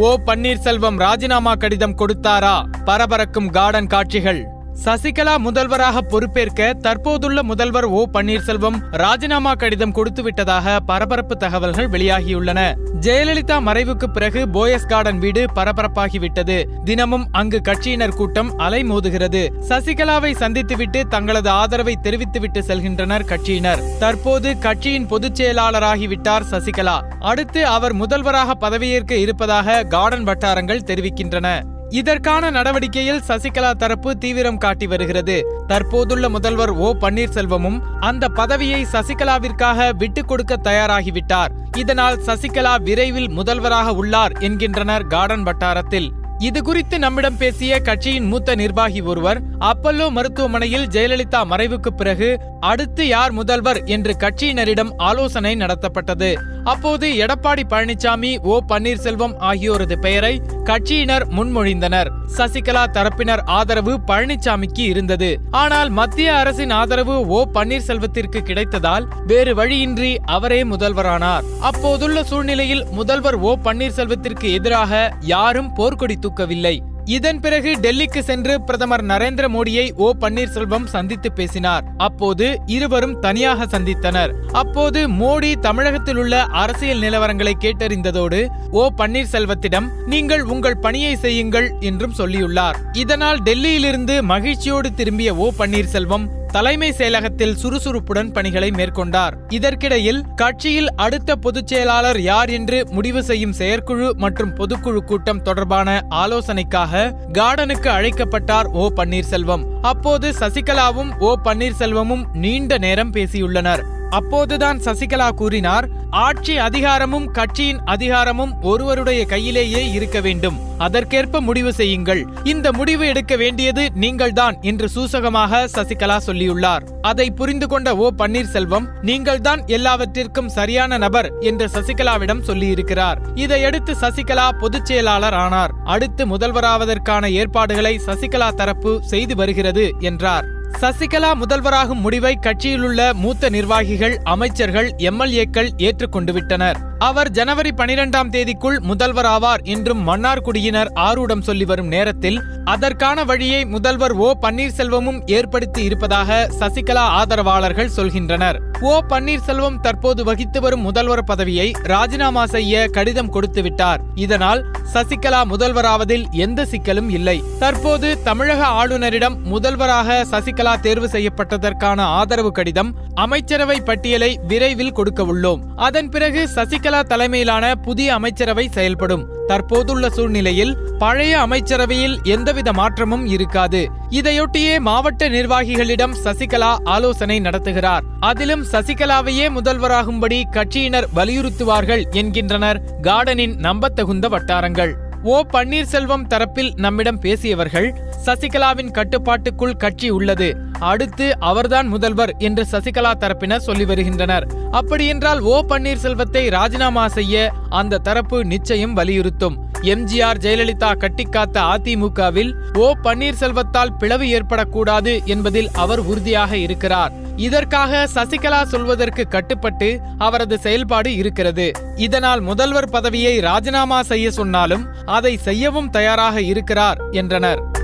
ஓ பன்னீர்செல்வம் ராஜினாமா கடிதம் கொடுத்தாரா? பரபரக்கும் கார்டன் காட்சிகள். சசிகலா முதல்வராக பொறுப்பேற்க தற்போதுள்ள முதல்வர் ஓ பன்னீர்செல்வம் ராஜினாமா கடிதம் கொடுத்து விட்டதாக பரபரப்பு தகவல்கள் வெளியாகியுள்ளன. ஜெயலலிதா மறைவுக்கு பிறகு போயஸ் கார்டன் வீடு பரபரப்பாகிவிட்டது. தினமும் அங்கு கட்சியினர் கூட்டம் அலைமோதுகிறது சசிகலாவை சந்தித்துவிட்டு தங்களது ஆதரவை தெரிவித்துவிட்டு செல்கின்றனர் கட்சியினர். தற்போது கட்சியின் பொதுச் செயலாளராகிவிட்டார் சசிகலா. அடுத்து அவர் முதல்வராக பதவியேற்க இருப்பதாக கார்டன் வட்டாரங்கள் தெரிவிக்கின்றன. இதற்கான நடவடிக்கையில் சசிகலா தரப்பு தீவிரம் காட்டி வருகிறது. தற்போதுள்ள முதல்வர் ஓ. பன்னீர்செல்வமும் அந்த பதவியை சசிகலாவிற்காக விட்டுக் கொடுக்க தயாராகிவிட்டார். இதனால் சசிகலா விரைவில் முதல்வராக உள்ளார் என்கின்றனர் கார்டன் வட்டாரத்தில். இது குறித்து நம்மிடம் பேசிய கட்சியின் மூத்த நிர்வாகி ஒருவர் அப்பல்லோ மருத்துவமனையில் ஜெயலலிதா மறைவுக்கு பிறகு அடுத்து யார் முதல்வர் என்று கட்சியினரிடம் ஆலோசனை நடத்தப்பட்டது. அப்போது எடப்பாடி பழனிசாமி ஓ பன்னீர்செல்வம் ஆகியோரது பெயரை கட்சியினர் முன்மொழிந்தனர். சசிகலா தரப்பினர் ஆதரவு பழனிசாமிக்கு இருந்தது. ஆனால் மத்திய அரசின் ஆதரவு ஓ பன்னீர்செல்வத்திற்கு கிடைத்ததால் வேறு வழியின்றி அவரே முதல்வரானார். அப்போதுள்ள சூழ்நிலையில் முதல்வர் ஓ பன்னீர்செல்வத்திற்கு எதிராக யாரும் போர்க்கொடி தூக்கவில்லை. இதன் பிறகு டெல்லிக்கு சென்று பிரதமர் நரேந்திர மோடியை ஓ பன்னீர்செல்வம் சந்தித்து பேசினார். அப்போது இருவரும் தனியாக சந்தித்தனர். அப்போது மோடி தமிழகத்தில் உள்ள அரசியல் நிலவரங்களை கேட்டறிந்ததோடு ஓ பன்னீர்செல்வத்திடம் நீங்கள் உங்கள் பணியை செய்யுங்கள் என்றும் சொல்லியுள்ளார். இதனால் டெல்லியிலிருந்து மகிழ்ச்சியோடு திரும்பிய ஓ பன்னீர்செல்வம் தலைமை செயலகத்தில் சுறுசுறுப்புடன் பணிகளை மேற்கொண்டார். இதற்கிடையில் கட்சியில் அடுத்த பொதுச் செயலாளர் யார் என்று முடிவு செய்யும் செயற்குழு மற்றும் பொதுக்குழு கூட்டம் தொடர்பான ஆலோசனைக்காக கார்டனுக்கு அழைக்கப்பட்டார் ஓ பன்னீர்செல்வம். அப்போது சசிகலாவும் ஓ பன்னீர்செல்வமும் நீண்ட நேரம் பேசியுள்ளனர். அப்போதுதான் சசிகலா கூறினார் ஆட்சி அதிகாரமும் கட்சியின் அதிகாரமும் ஒருவருடைய கையிலேயே இருக்க வேண்டும். அதற்கேற்ப முடிவு செய்யுங்கள். இந்த முடிவு எடுக்க வேண்டியது நீங்கள்தான் என்று சூசகமாக சசிகலா சொல்லியுள்ளார். அதை புரிந்து கொண்ட ஓ. பன்னீர்செல்வம் நீங்கள்தான் எல்லாவற்றிற்கும் சரியான நபர் என்று சசிகலாவிடம் சொல்லியிருக்கிறார். இதையடுத்து சசிகலா பொதுச் செயலாளர் ஆனார். அடுத்து முதல்வராவதற்கான ஏற்பாடுகளை சசிகலா தரப்பு செய்து வருகிறது என்றார். சசிகலா முதல்வராகும் முடிவை கட்சியிலுள்ள மூத்த நிர்வாகிகள் அமைச்சர்கள் எம்எல்ஏக்கள் ஏற்றுக்கொண்டு விட்டனர் அவர் ஜனவரி பனிரெண்டாம் தேதிக்குள் முதல்வராவார் என்றும் மன்னார்குடியினர் ஆரூடம் சொல்லி வரும் நேரத்தில் அதற்கான வழியை முதல்வர் ஓ பன்னீர்செல்வமும் ஏற்படுத்தி இருப்பதாக சசிகலா ஆதரவாளர்கள் சொல்கின்றனர். ஓ பன்னீர்செல்வம் தற்போது வகித்து வரும் முதல்வர் பதவியை ராஜினாமா செய்ய கடிதம் கொடுத்து விட்டார். இதனால் சசிகலா முதல்வராவதில் எந்த சிக்கலும் இல்லை. தற்போது தமிழக ஆளுநரிடம் முதல்வராக சசிகலா தேர்வு செய்யப்பட்டதற்கான ஆதரவு கடிதம் அமைச்சரவை பட்டியலை விரைவில் கொடுக்க உள்ளோம். அதன் பிறகு சசிகலா தலைமையிலான புதிய அமைச்சரவை செயல்படும். தற்போதுள்ள சூழ்நிலையில் பழைய அமைச்சரவையில் எந்தவித மாற்றமும் இருக்காது. இதையொட்டியே மாவட்ட நிர்வாகிகளிடம் சசிகலா ஆலோசனை நடத்துகிறார். அதிலும் சசிகலாவையே முதல்வராகும்படி கட்சியினர் வலியுறுத்துவார்கள் என்கின்றனர் கார்டனின் நம்பத்தகுந்த வட்டாரங்கள். ஓ பன்னீர்செல்வம் தரப்பில் நம்மிடம் பேசியவர்கள் சசிகலாவின் கட்டுப்பாட்டுக்குள் கட்சி உள்ளது. அடுத்து அவர்தான் முதல்வர் என்று சசிகலா தரப்பினர் சொல்லி வருகின்றனர். அப்படியென்றால் ஓ பன்னீர்செல்வத்தை ராஜினாமா செய்ய அந்த தரப்பு நிச்சயம் வலியுறுத்தும். எம்ஜிஆர் ஜெயலலிதா கட்டிக்காத்த அதிமுகவில் ஓ பன்னீர்செல்வத்தால் பிளவு ஏற்படக்கூடாது என்பதில் அவர் உறுதியாக இருக்கிறார். இதற்காக சசிகலா சொல்வதற்கு கட்டுப்பட்டு அவரது செயல்பாடு இருக்கிறது. இதனால் முதல்வர் பதவியை ராஜினாமா செய்ய சொன்னாலும் அதை செய்யவும் தயாராக இருக்கிறார் என்றனர்.